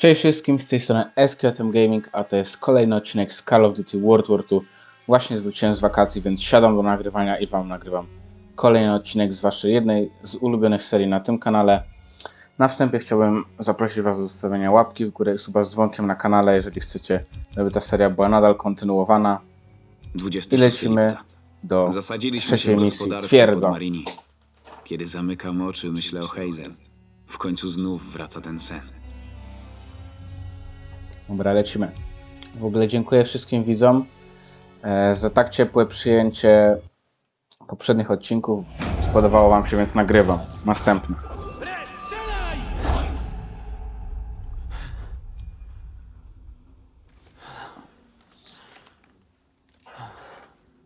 Cześć wszystkim, z tej strony SQTM Gaming, a to jest kolejny odcinek z Call of Duty World War II. Właśnie wróciłem z wakacji, więc siadam do nagrywania i Wam nagrywam kolejny odcinek z Waszej jednej z ulubionych serii na tym kanale. Na wstępie chciałbym zaprosić Was do zostawienia łapki w górę i suba z dzwonkiem na kanale, jeżeli chcecie, żeby ta seria była nadal kontynuowana. 26 I lecimy do Zasadziliśmy trzeciej misji Marini. Kiedy zamykam oczy, myślę o Hazel. W końcu znów wraca ten sen. Dobra, lecimy. W ogóle dziękuję wszystkim widzom e, za tak ciepłe przyjęcie poprzednich odcinków. Spodobało Wam się, więc nagrywam. Następny.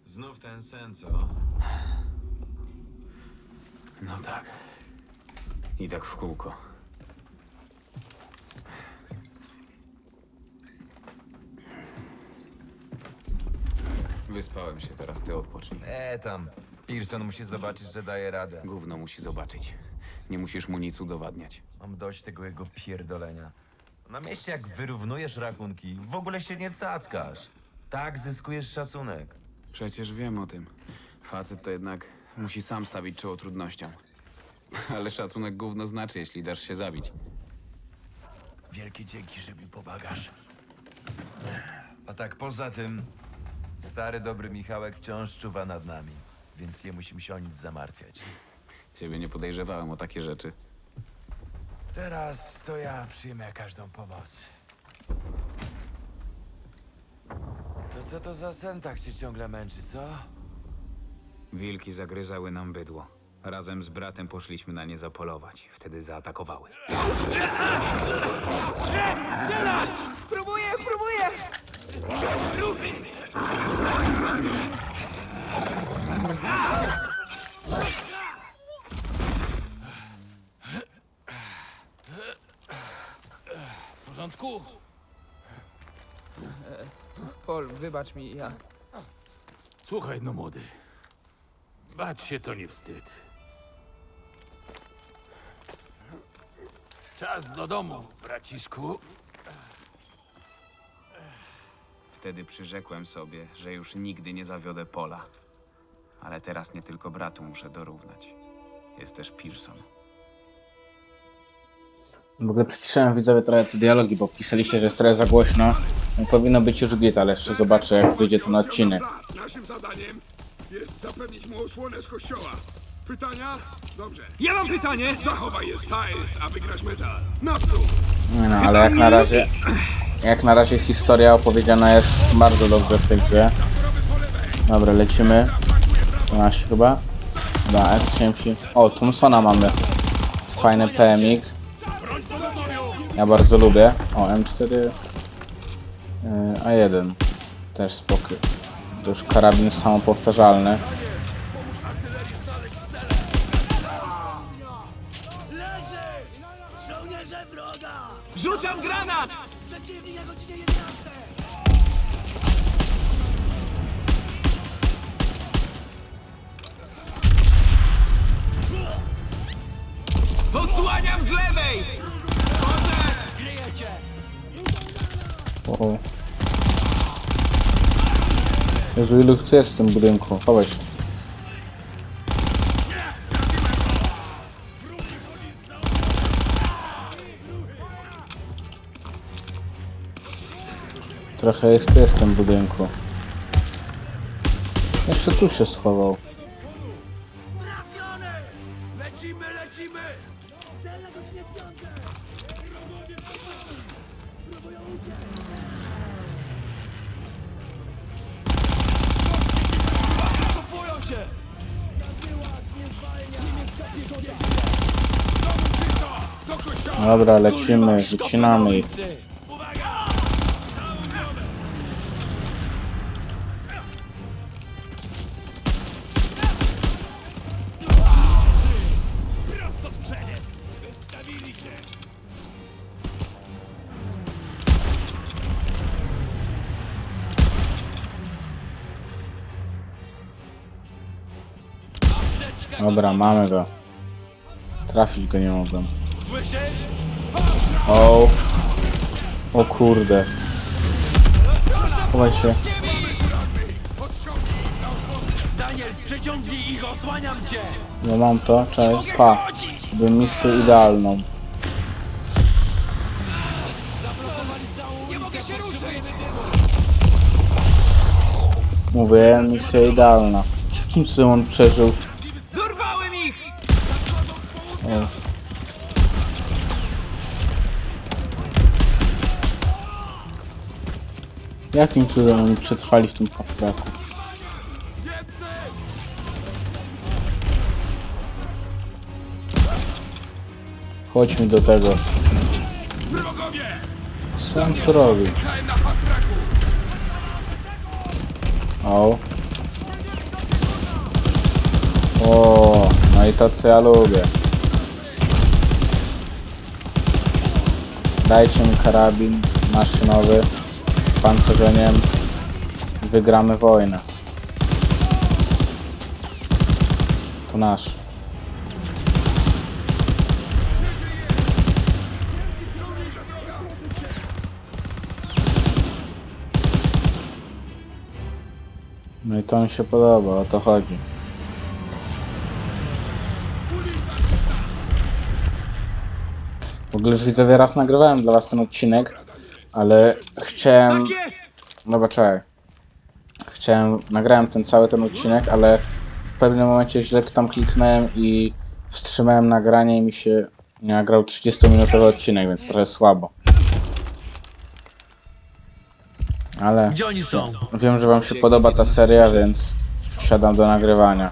Znów ten sen, co? No tak. I tak w kółko. Wyspałem się, teraz ty odpocznij. E tam. Pearson musi zobaczyć, że daje radę. Gówno musi zobaczyć. Nie musisz mu nic udowadniać. Mam dość tego jego pierdolenia. Na mieście jak wyrównujesz rachunki, w ogóle się nie cackasz. Tak zyskujesz szacunek. Przecież wiem o tym. Facet to jednak musi sam stawić czoło trudnościom. Ale szacunek gówno znaczy, jeśli dasz się zabić. Wielkie dzięki, że mi pomagasz. A tak poza tym, stary dobry Michałek wciąż czuwa nad nami, więc nie musimy się o nic zamartwiać. Ciebie nie podejrzewałem o takie rzeczy. Teraz to ja przyjmę każdą pomoc. To co to za sen tak cię ciągle męczy, co? Wilki zagryzały nam bydło. Razem z bratem poszliśmy na nie zapolować. Wtedy zaatakowały. Próbuję, próbuję! W porządku? Pol, wybacz mi, ja... Słuchaj, no młody. Bać się to nie wstyd. Czas do domu, braciszku. Wtedy przyrzekłem sobie, że już nigdy nie zawiodę pola. Ale teraz nie tylko bratu muszę dorównać. Jest też Pearson. W ogóle przyciszyłem widzowie trochę te dialogi, bo pisaliście, że jest trochę za głośno. No, powinno być już git, ale jeszcze zobaczę jak wyjdzie ten odcinek. Plac. Naszym zadaniem jest zapewnić mu osłonę z kościoła. Pytania? Dobrze. Ja mam pytanie! Zachowaj je, Styles, a wygrasz medal. Naprzód! Nie no, ale jak na razie... Jak na razie historia opowiedziana jest bardzo dobrze w tej grze. Dobra, lecimy. 12 chyba. Dobra, F30. O, Thompsona mamy. Fajny PMik. Ja bardzo lubię. O, M4. Yy, A1. Też spokój. To już karabin samopowtarzalny. Rzucam granat! Osłaniam z lewej! O. Jezu, ilu tu jest w tym budynku? Chowaj się. Trochę jest w tym budynku. Jeszcze tu się schował. Dobra, lecimy, wycinamy ich. Dobra, mamy go. Trafić go nie mogłem. O, O kurde. Chowaj się. Daniel, przeciągnij ich, osłaniam cię! No mam to, cześć. Pa. Bym misję idealną. Mówię, misja idealna. Jakim cudem on przeżył? Dorwałem ich! O. Jakim cudem oni przetrwali w tym kafraku? Chodźmy do tego. Co on tu robi? O. O, no i tacy ja lubię. Dajcie mi karabin maszynowy pancerzeniem. Wygramy wojnę. To nasz. No i to mi się podoba, o to chodzi. W ogóle już widzowie raz nagrywałem dla was ten odcinek, ale chciałem... Tak! Dobra, czekaj. Chciałem, nagrałem ten cały ten odcinek, ale w pewnym momencie źle tam kliknąłem i wstrzymałem nagranie i mi się nie nagrał 30-minutowy odcinek, więc trochę słabo. Ale Gdzie oni są? wiem, że wam się podoba ta seria, więc siadam do nagrywania.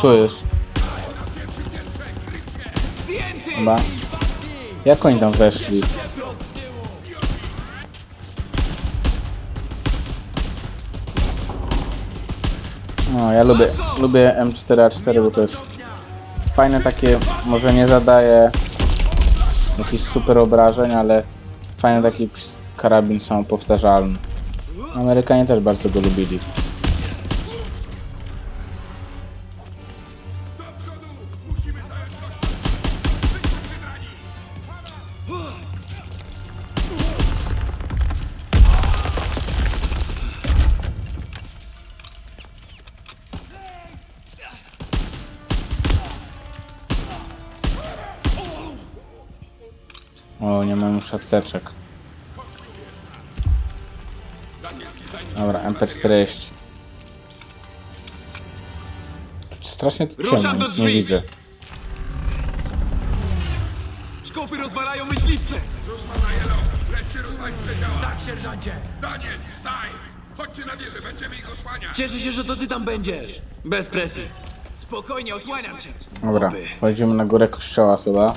Co jest? Chyba. Jak oni tam weszli? No, ja lubię, lubię M4A4, bo to jest fajne takie, może nie zadaje jakichś super obrażeń, ale fajny taki karabin samopowtarzalny. Amerykanie też bardzo go lubili. Apteczek. Dobra, MP40. Strasznie tu Ruszam ciemno, do nic nie drzwi. widzę. Szkopy rozwalają myśliwce! Rusman na jelo! Lećcie rozwalić te działa! Tak, sierżancie! Daniel, Stiles! Chodźcie na wieżę, będziemy ich osłaniać! Cieszę się, że to ty tam będziesz. Bez presji. Spokojnie, osłaniam cię! Dobra, wchodzimy na górę kościoła chyba.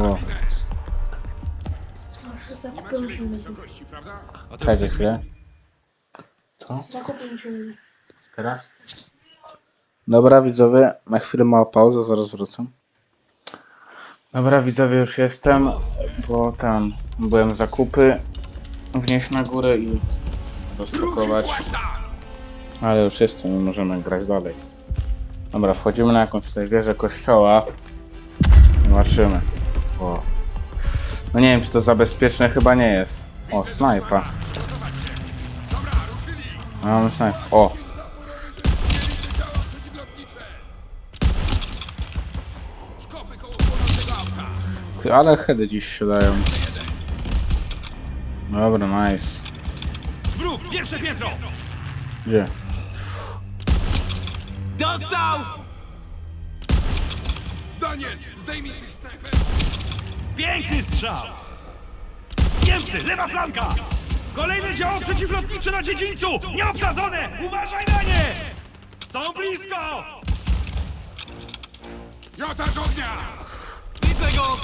Nie macie prawda? Czekajcie chwilę. Musimy. Teraz? Dobra widzowie, na chwilę mała pauza, zaraz wrócę. Dobra widzowie, już jestem, bo tam byłem zakupy wnieść na górę i rozpakować. Ale już jestem i możemy grać dalej. Dobra, wchodzimy na jakąś tutaj wieżę kościoła. Zobaczymy. O. No nie wiem, czy to za bezpieczne chyba nie jest. O, snajpa. A, Mamy snajpa. O, ale heady dziś się dają. Dobra, nice. Wróg, pierwsze piętro! Gdzie? Dostał! Daniel, zdejmij tych! Piękny strzał! Niemcy, lewa flanka! Kolejne działo przeciwlotnicze na dziedzińcu! Nieobsadzone! Uważaj na nie! Są blisko! Miotacz ognia! Widzę go!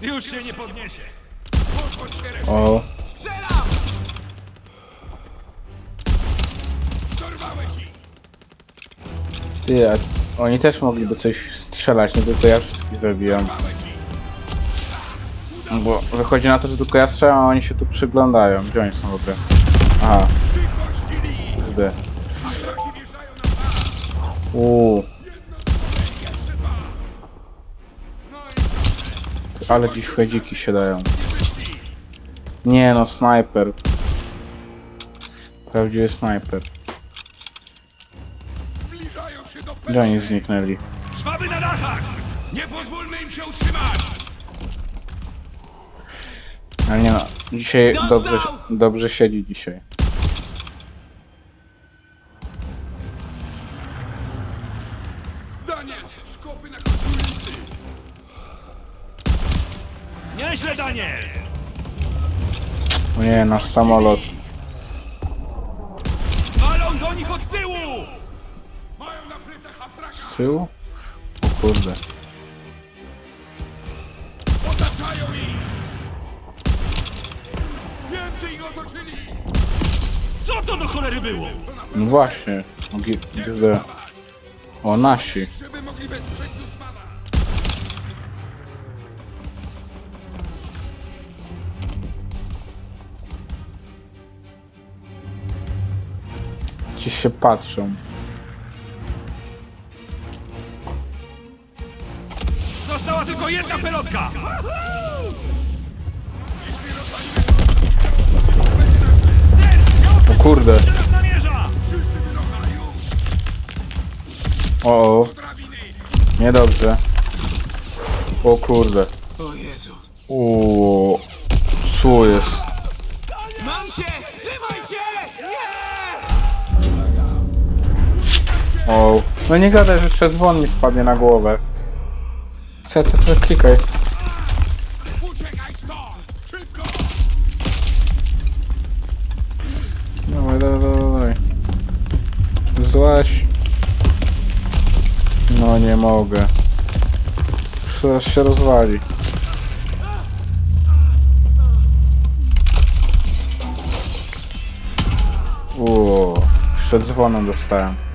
Już się nie podniesie. Pozwól się resztę! O, Strzelam! Dorwałeś ich! ty, a oni też mogliby coś strzelać, nie tylko ja wszystkich ich! No Bo wychodzi na to, że tylko ja strzelam, a oni się tu przyglądają. Gdzie oni są w ogóle? Aha, pas! Uuu! No ale dziś chedziki się dają. nie no, snajper. Prawdziwy snajper. Gdzie oni zniknęli? Szwaby na dachach! Nie pozwólmy im się utrzymać! Ale nie no, dzisiaj dobrze, dobrze siedzi dzisiaj. Daniel, szkopy na końcu ulicy! Nieźle, Daniel! O nie, nasz samolot. Walą do nich od tyłu! Mają na plecach Haftraka! Z tyłu? Kurde. Otaczają ich! Niemcy ich otoczyli! Co to do cholery było? No właśnie. Gzdę. O, nasi. Żeby mogli wesprzeć Zusmana! Ci się patrzą. Jedna pelotka! O kurde. O, o. Niedobrze. O kurde. O Jezu. Uuu. Co jest? Mam cię! Trzymaj się! O. No nie gadaj, że jeszcze dzwon mi spadnie na głowę. Co, co, co, klikaj. Dawaj, dawaj, dawaj. Złaś. No nie mogę. Zaraz się rozwali. Uuu, jeszcze dzwonem dostałem.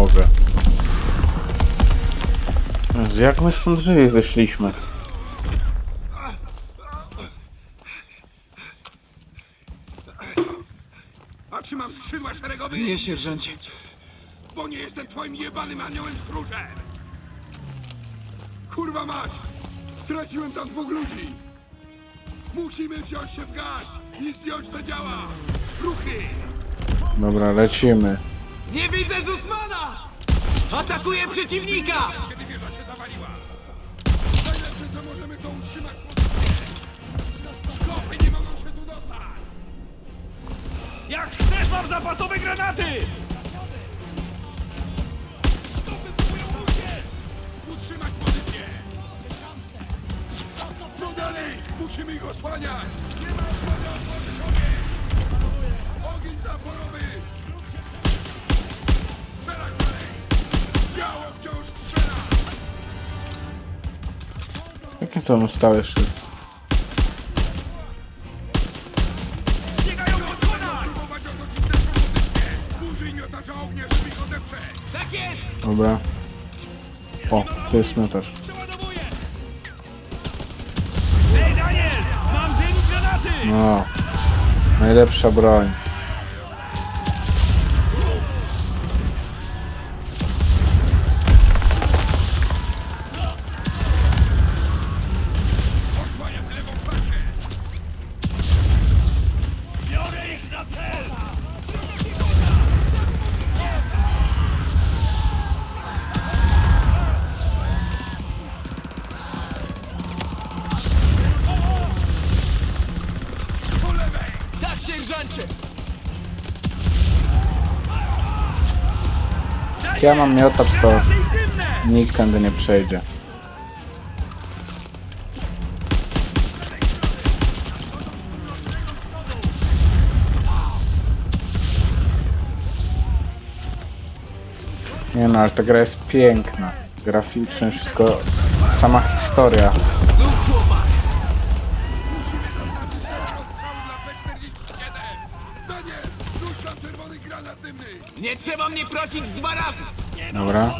Mogę. Jak my stąd żywi wyszliśmy? A czy mam skrzydła szeregowe? Nie, sierżancie. Bo nie jestem twoim jebanym aniołem stróżem! Kurwa mać! Straciłem tam dwóch ludzi! Musimy wziąć się w garść i zdjąć to działa! Ruchy! Dobra, lecimy. Nie widzę Zusmana! Atakuję przeciwnika! Kiedy wieża się zawaliła! Najlepsze co możemy to utrzymać pozycję! Szkopy nie mogą się tu dostać! Jak chcesz, mam zapasowe granaty! Szkopy próbują uciec! Utrzymać pozycję! No dalej! Musimy ich osłaniać! Nie ma osłania otworzyć ogień! Ogień zaporowy! Jakie to stałe jeszcze? Dobra. O, to jest. Przeładowuję! Ej, Daniel! Mam granaty! No. Najlepsza broń. Jak ja mam miotacz, to nikt tędy nie przejdzie. Nie no, ale ta gra jest piękna. Graficznie wszystko, sama historia. Prosić dwa razy! Dobra.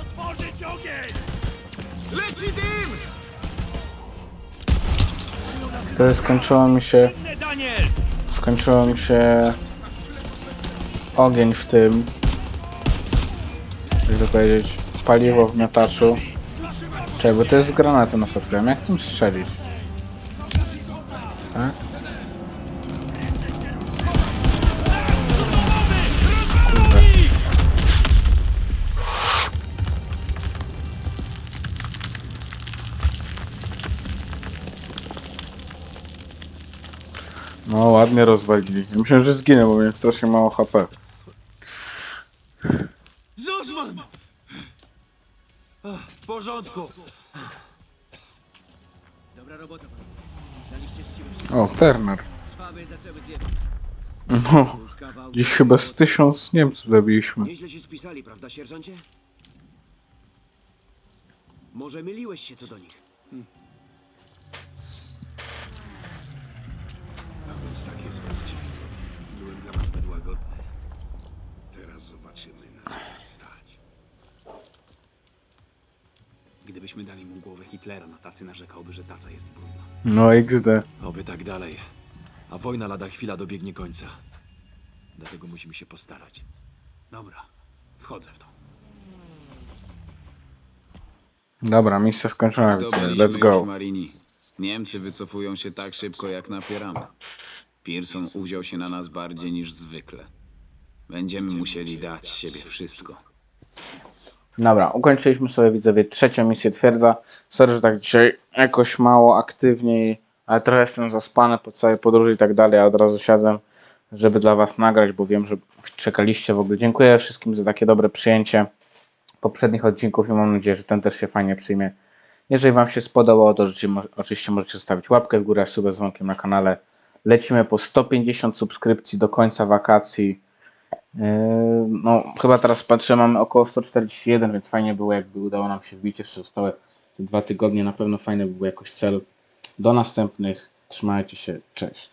Otworzyć ogień! Leci dym! Wtedy skończyło mi się, Daniels! skończyło mi się ogień w tym, jak to powiedzieć, paliwo w miotaczu. Czekaj, bo to jest z granatu na sobie. Jak tym strzelić? Ładnie rozwalili. Ja Myślałem, że zginę, bo miałem strasznie mało HP. Zussman! W porządku. Dobra robota, panowie. Daliście z siebie wszystko. O, Turner. Szwaby zaczęły zjebać. No, Kawał... dziś chyba z tysiąc Niemców zabiliśmy. Nieźle się spisali, prawda, sierżancie? Może myliłeś się co do nich? A więc tak jest właściwie. Byłem dla was zbyt łagodny. Teraz zobaczymy, na co nas stać. Gdybyśmy dali mu głowę Hitlera na tacy, narzekałby, że taca jest brudna. No XD. Oby tak dalej. A wojna lada chwila dobiegnie końca. Dlatego musimy się postarać. Dobra, wchodzę w to. Dobra, misja skończona. widzę. Zdobyliśmy Let's go. Marini. Niemcy wycofują się tak szybko, jak napieramy. Pearson uwziął się na nas bardziej niż zwykle. Będziemy musieli dać siebie wszystko. Dobra, ukończyliśmy sobie widzowie trzecią misję twierdza. Sorry, że tak dzisiaj jakoś mało aktywniej, ale trochę jestem zaspany po całej podróży i tak dalej, a od razu siadłem, żeby dla was nagrać, bo wiem, że czekaliście w ogóle. Dziękuję wszystkim za takie dobre przyjęcie poprzednich odcinków i mam nadzieję, że ten też się fajnie przyjmie. Jeżeli wam się spodobało, to oczywiście mo- oczywiście możecie zostawić łapkę w górę, subę z dzwonkiem na kanale. Lecimy po 150 subskrypcji do końca wakacji. Yy, No, chyba teraz patrzę, mamy około 141, więc fajnie było, jakby udało nam się wbić. Jeszcze zostały dwa tygodnie. Na pewno fajny by był jakoś cel. Do następnych. Trzymajcie się. Cześć.